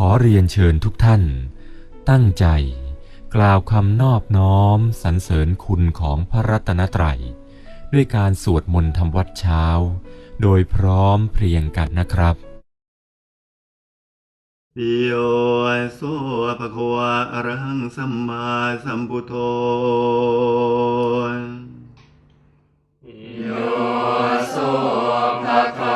ขอเรียนเชิญทุกท่าน ตั้งใจ กล่าวคำนอบน้อมสรรเสริญคุณของพระรัตนตรัย ด้วยการสวดมนต์ทำวัดเช้า โดยพร้อมเพรียงกันนะครับโยโสภะคะวะอะระหังสัมมาสัมพุทโธโยโสภะคะวะอะ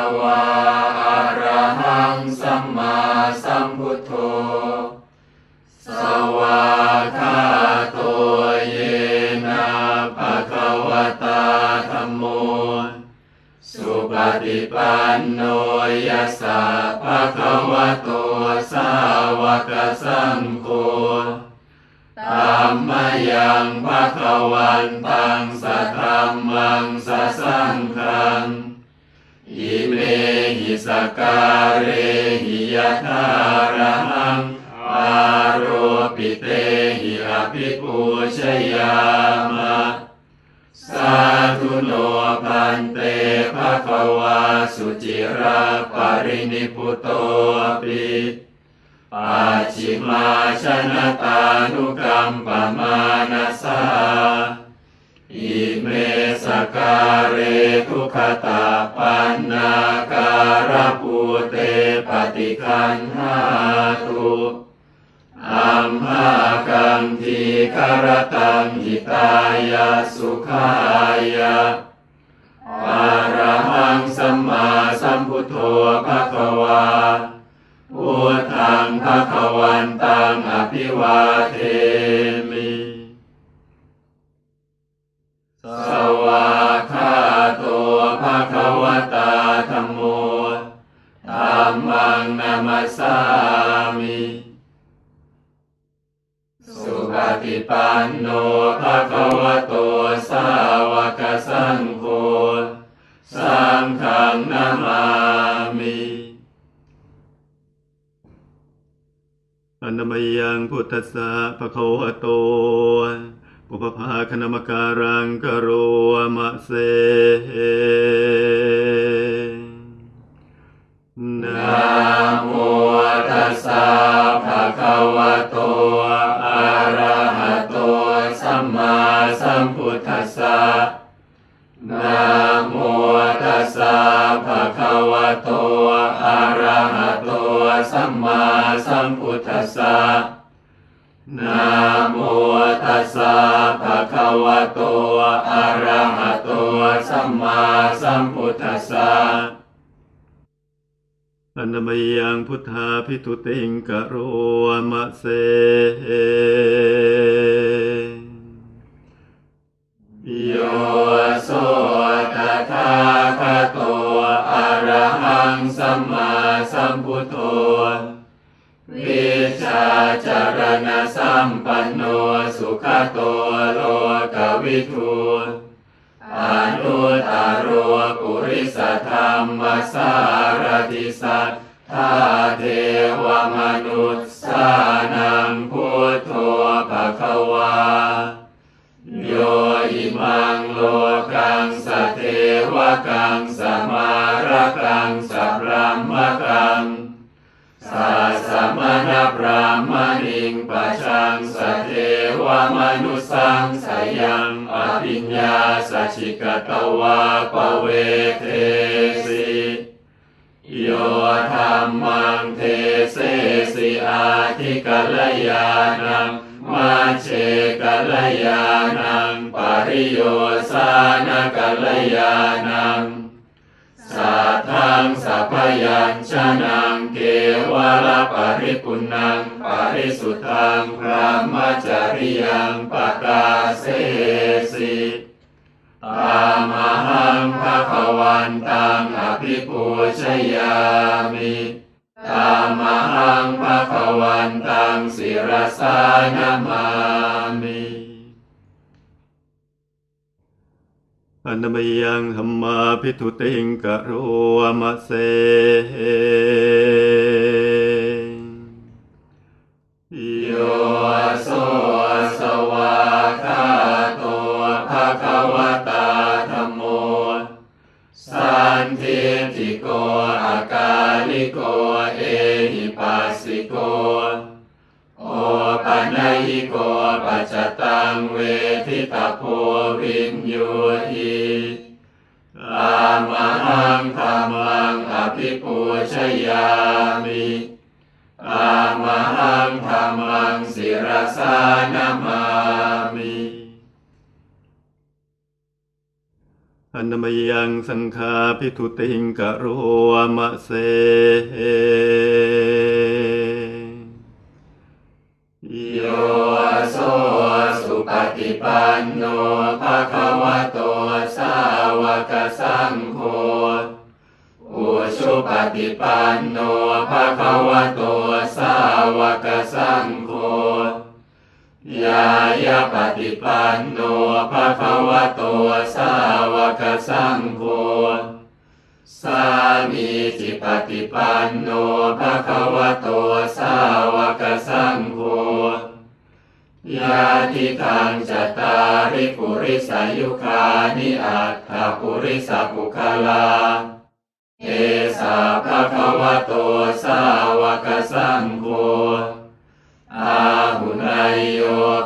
ฏิปันโนยัสสะภะคะวะโตสาวกสังโฆธัมมยังภะคะวันตังสัทธัมมังสัสสังฆังอิเมหิสการเรหิยะทาระหังอาโรปิเตหิอภิปูชยามะสา โนพันเตภะคะวาสุจิราปรินิพุโตปิปัจฉิมาชนะตานุกรรมปมานาสาอิเมสการเรทุขตาปันนาการปูเตปฏิคันหาตุ อัมหากังทีคารตังหิตายาสุขายาอะระหังสัมมาสัมพุทโธภะคะวาพุทธังภะคะวันตังอภิวาเทมิส ฏิปันโนภะคะวะโตสาวกสังโฆสังฆังนามามิอนามัยยังพุทธัสสะภะคะวะโตปุพพาคณมการังกโรมะเสนะ วะโตอะระหะโตสัมมาสัมพุทธัสสะอนมยังพุทธาพิทุติงกโรมะเสโยโสตถาคโตอะระหังสัมมาสัมพุทโธวิชาจารณสัมปันโนสุขโตโล วิทูอนุตตรโรปุริสธรรมสารติสัทธาเทวมนุษสานังพุทโธภะคะวาโยอิมังโลกังสเทวกังสมารกังสัพราม มนุสังสยังอภิญญาสัชิกตวาปเวเทสิโยธรรมังเทเสสิอาทิกัลยานังมาเชกัลยานังปริโยสานกัลยานัง ทธังสัพยัญชนะเกวลปริปุณังปริสุทธังพระมจริยังปกาเสสิตามหังภะคะวันตังอภิปูชยามิตามหังภะคะวันตังศิรสานามามิ อนามัยยังธรรมาพิทุติงกโรมะเสโยโสสวาคาโตภะคะวตาธัมโมสันทิติโกอากาลิโกเอหิปัสสิโก ปัญญิโกปัจจตังเวทิตาโพวินโยหิอามหังธรรมังอภิปูชยามิอามหังธรรมังศิรสานามามิอนามยังสังฆาพิทุติงกะโรมะเส โยโสสุปฏิปันโนภะคะวะโตสาวกสังโฆอุชุปฏิปันโนภะคะวะโตสาวกสังโฆยายาปฏิปันโนภะคะวะโตสาวกสังโฆสามีจิปฏิปันโนภะคะวะโตสาวกสังโฆ ยาติทางจตาริปุริสายุคานิอัตถปุริสปุคลา เอสาภะคะวะโตสาวกสังโฆอาหุนายโย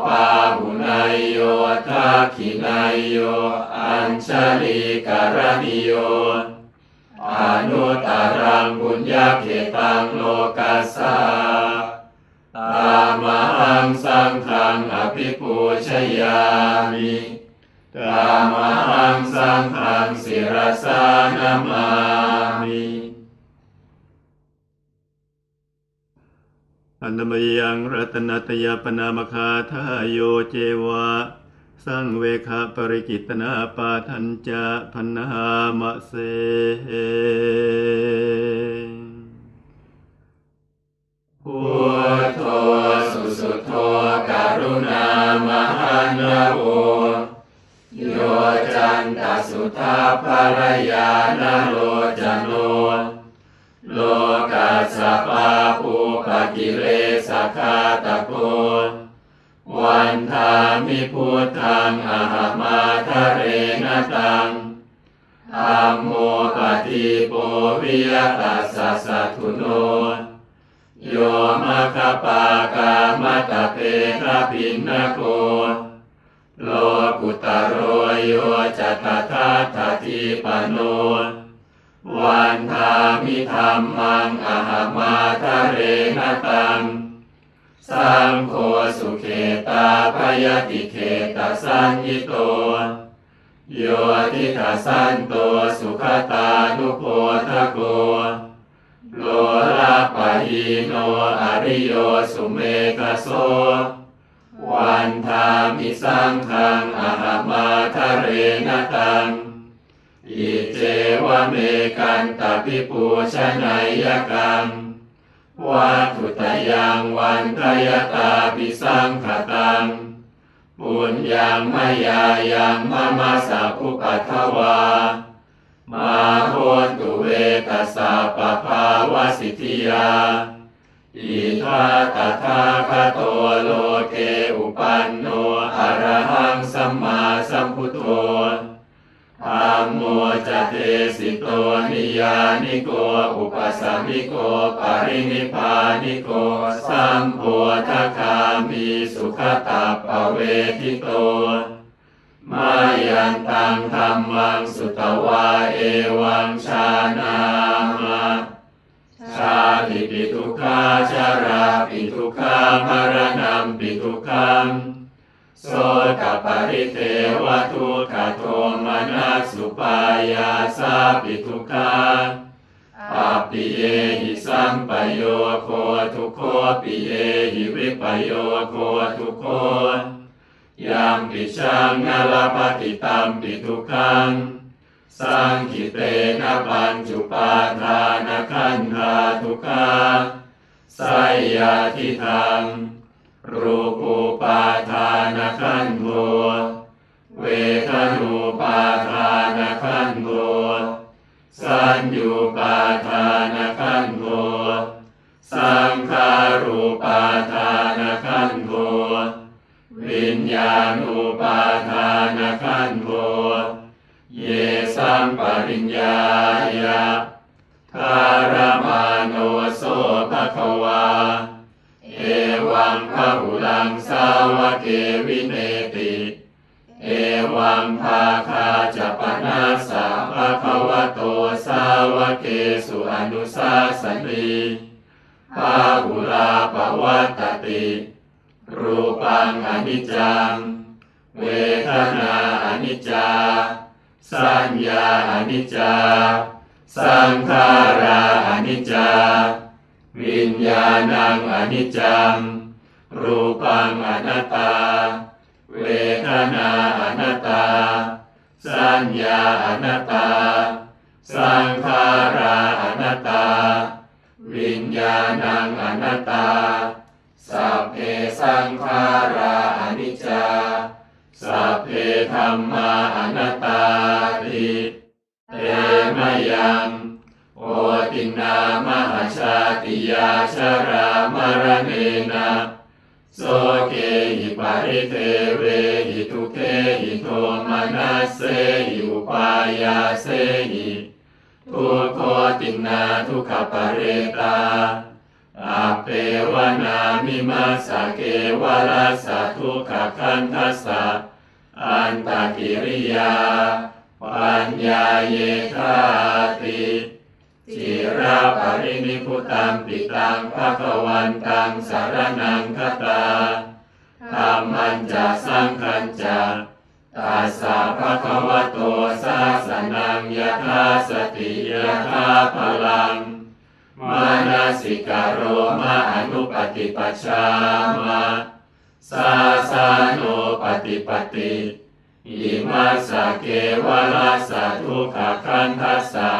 ปาหุนายโยทักขินายโย อัญชลีการณิโยอนุตตรังบุญญาเขตังโลกัสสา มหังสังฆังอภิปูชยามิตามหังสังฆังศิรสานามามิอนามยังรัตนตยปนามคาทายโยเจวะสังเวคะปริกิตนาปาทัญจะพันนามะเสพุทโธ สุสุโธการุณามหันนะโวโยจันตสุทาภรยานโลจโนโลกัสสปาปูปะกิเลสคาตะโกวันทามิพุทธังอหมาทะเรนตังธัมโมปฏิโปวิยตัสสะสัทธุโน โยมะคปากามตะเพคะปินนโกโลกุตโรโยจัตถาทัติปโนวันทามิธรรมังอหมาทะเรนตังสังโฆสุเขตาพยติเขตสัญญิโต โยทิทัสันโตสุขตานุโพทะโก โลลาปะหิโนอริโยสุเมกโสวันทามิสังฆังอหมาทะเรนตัง อิเจวเมกันตปิปูชนายกังวัตถุตยังวันทยตาปิสังขตัง ปุญญังมายายังมะมาสาภุปัทถวา มาโหตุเวตัสสะปะภาวสิทธิยาอิทาตถาคโตโลเกอุปันโนอะระหังสัมมาสัมพุทโธธัมโมจเตสิโตนิยานิโกอุปสัมมิโกปรินิพานิโกสัมโพธคามีสุขตาปเวทิโต มายันตังธรรมังสุตวาเอวังชานามาชาติปิทุกขาชาราปิทุกขามรณะปิทุกขังโสกปริเทวทุกขโทมนัสสุปายาสาปิทุกขาปัปปิเยหิสัมปโยโคทุโคปิเยหิวิปโยโคทุโค ยามปิชังนลปฏิตัมปิทุกขังสังคิเตนะปัญจุปาทานขันธาทุกขาไสยาทิทังรูปูปาทานขันโทเวทนูปาทานขันโทสัญญูปาทานขันโทสั ญญาณุปาทานขันโทเยสัมปริญญายะคารมาโนโสภควา เอวังพหุลังสาวกเกวินเนติ เอวังภาคาจะปนาสาภะคะวะโตสาวกเกสุอนุสาสนีภาหุลาปวัตติ รูปังอนิจจัง เวทนาอนิจจา สัญญาอนิจจา สังขาราอนิจจา วิญญาณังอนิจจัง รูปังอนัตตา เวทนาอนัตตา สัญญาอนัตตา สังขาราอนัตตา วิญญาณังอนัตตา เพสังขาราอนิจจาสัพเพธรรมาอนัตตาติเตมยังโอตินามหาชาติยาชรามรณเนนะโสเกหิปาริเทเวหิทุเทหิโทมานัสเสหิอุปายาเสหิทุโคตินาทุกขปเรตา เปวนามิมาสะเกวลาสทุกขคันทัสสะอันตกิริยา ปัญญาเยธาติจิราปรินิพุตังปิตังภะคะวันตังสารนังคตาธรรมันจะสังคัญจะตัสสะภะคะวะโตสาสนังยถาสติยถาพลัง มานาสิกาโรมาอนุปฏิปัชชามาสาสาโนปฏิปติอิมาสเกวลาสะทุกขคันทัสสะ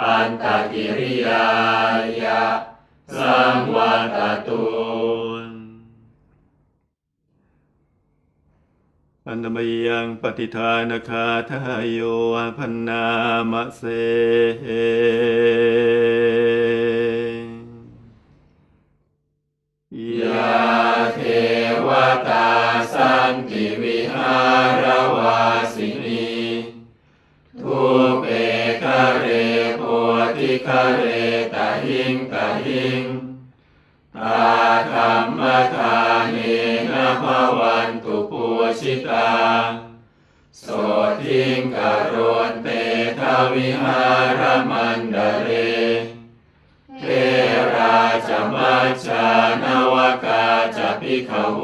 อันตกิริยายะสังวาตตุ อันตมยังปฏิทานคาทายโยพันนามะเสยาเทวตาสันติวิหารวาสินีทุเปคะเรโพธิคะเรตหิงตะหิงตาธรรมทา ชิตา โสทิงกโรนเตทวิหารมันดเรเทราจมัจจานวกาจะพิขโว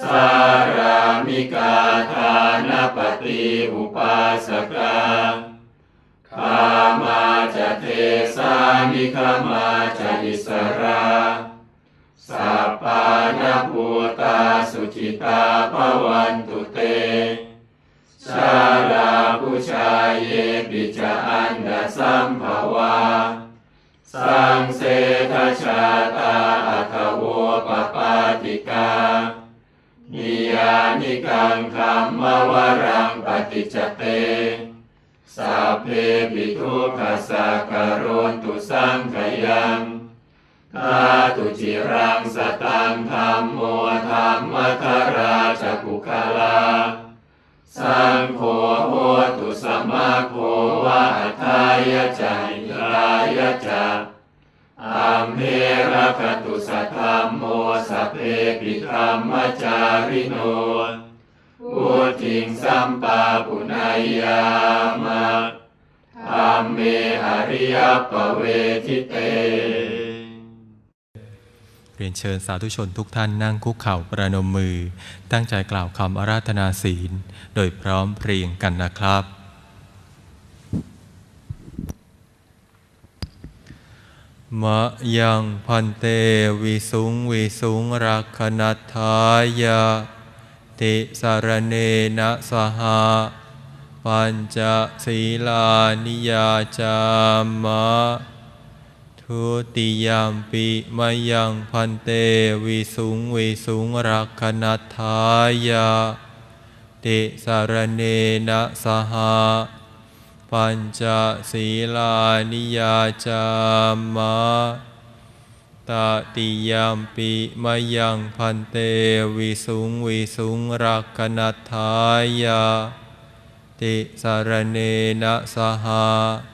สารามิกาทานปฏิอุปาสกาขามาจะเทสามิขามาจะอิสรา กังคัมมวรังปฏิจเตสัพเพปิทุกขสักการนตุสังขยังทาตุจิรังสตังธรรมโมธรรมทราจกุคลา สังโฆ เรียนเชิญสาธุชนทุกท่านนั่งคุกเข่าประนมมือ ตั้งใจกล่าวคำอาราธนาศีล โดยพร้อมเพรียงกันนะครับ มะยังพันเตวิสุงวิสุงรักขณทายะติสารเนนะสหะปัญจศีลานิยาจามะ ทุติยามปิมายังพันเตวิสุงวิสุงรักขณัทายะติสารเนนะสหะปัญจศีลานิยาจามะตติยามปิมายังพันเตวิสุงวิสุงรักขณัทายะติสารเนนะสหะ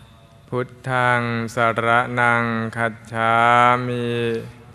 พุทธังสรนังคัจฉามิ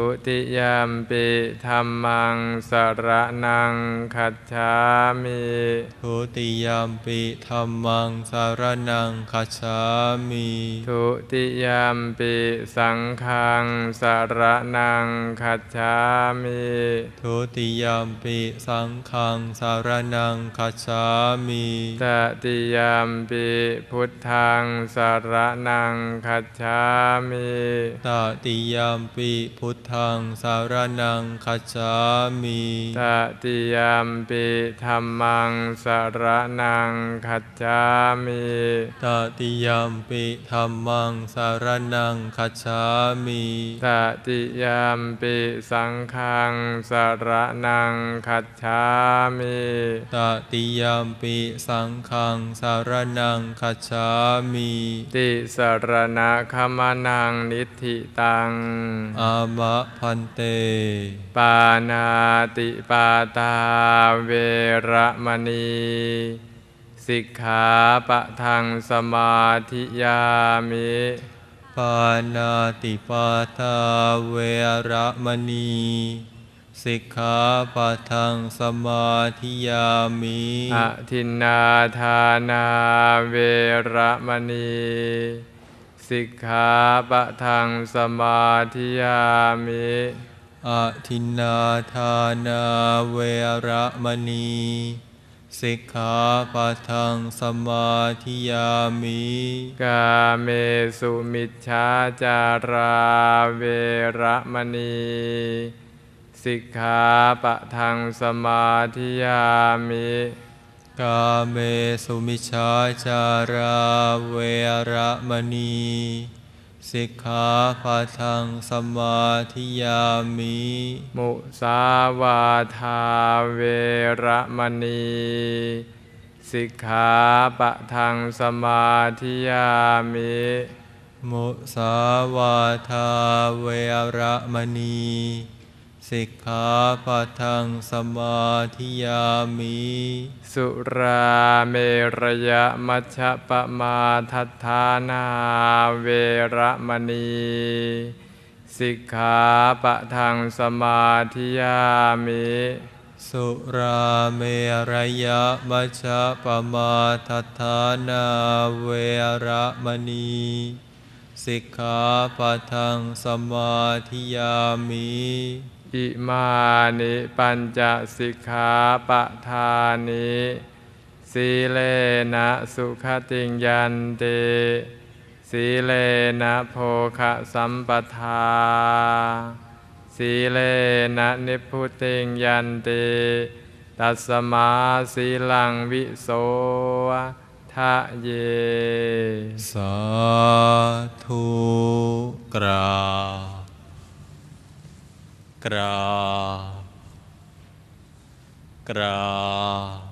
ุติยามปิธัมมังสรณังคัจฉามิทุติยมปีธัมมังสารนังคัจฉามิทุติยามปิสังฆังสรณังคัจฉามิทุติยมปีสังฆังสารนังคัจฉามิตติยามปิพุทธังสรณังคัจฉามิตติยมปีพุทธังสารนังคัจฉามิตติยามปิธัมมังสรณังคัจฉามิตติยมปิธัมมังสารนังคัจฉามิตติยามปิสังฆังสรณังคัจฉามิตติยมปิสังฆังสารนังคัจฉามิติสรณะขมานังนิธิตังอามะพันเต ปานาติปาตาเวระมณีสิกขาปะทังสมาธิยามิปานาติปาทาเวระมณีสิกขาปะทังสมาธิยามิอะทินนาทานาเวระมณี สิกขาปะทังสมาธิยามิอะทินนาทานาเวระมณีสิกขาปะทังสมาธิยามิกาเมสุมิชฌาจาราเวระมณีสิกขาปะทังสมาธิยามิ กาเมสุมิชฌาจาราเวระมณีสิกขาปะทังสมาธิยามิมุสาวาทาเวระมณีสิกขาปะทังสมาธิยามิมุสาวาทาเวระมณี สิกขาปะทังสมาธิยามิ สุราเมรยมัชฌะปมาทัฏฐานาเวระมณีสิกขาปะทังสมาธิยามิ สุราเมรยมัชฌะปมาทัฏฐานาเวระมณีสิกขาปะทังสมาธิยามิ อิมานิปัญจสิกขาปะทานิสีเลนะสุขติงยันติสีเลนะโภคะสัมปทา สีเลนะนิพุติงยันติตัสมาสีลังวิโสทะเย สาธุกราบ กราบกราบ